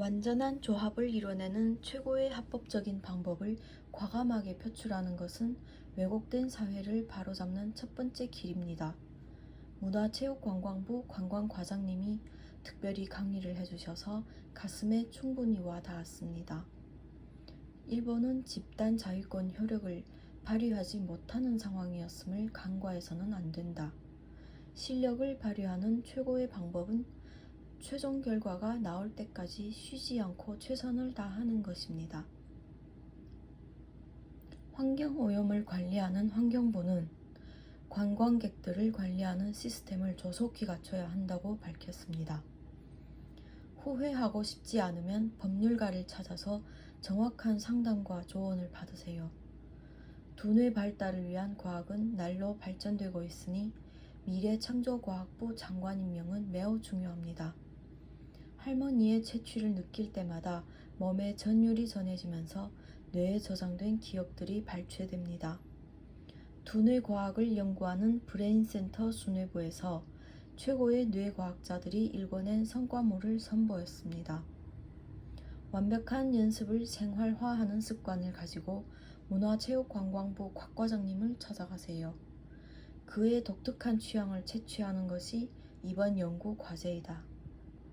완전한 조합을 이뤄내는 최고의 합법적인 방법을 과감하게 표출하는 것은 왜곡된 사회를 바로잡는 첫 번째 길입니다. 문화체육관광부 관광과장님이 특별히 강의를 해주셔서 가슴에 충분히 와 닿았습니다. 일본은 집단 자위권 효력을 발휘하지 못하는 상황이었음을 간과해서는 안 된다. 실력을 발휘하는 최고의 방법은 최종 결과가 나올 때까지 쉬지 않고 최선을 다하는 것입니다. 환경오염을 관리하는 환경부는 관광객들을 관리하는 시스템을 조속히 갖춰야 한다고 밝혔습니다. 후회하고 싶지 않으면 법률가를 찾아서 정확한 상담과 조언을 받으세요. 두뇌 발달을 위한 과학은 날로 발전되고 있으니 미래 창조과학부 장관 임명은 매우 중요합니다. 할머니의 채취를 느낄 때마다 몸에 전율이 전해지면서 뇌에 저장된 기억들이 발췌됩니다. 두뇌 과학을 연구하는 브레인센터 수뇌부에서 최고의 뇌과학자들이 일궈낸 성과물을 선보였습니다. 완벽한 연습을 생활화하는 습관을 가지고 문화체육관광부 곽과장님을 찾아가세요. 그의 독특한 취향을 채취하는 것이 이번 연구 과제이다.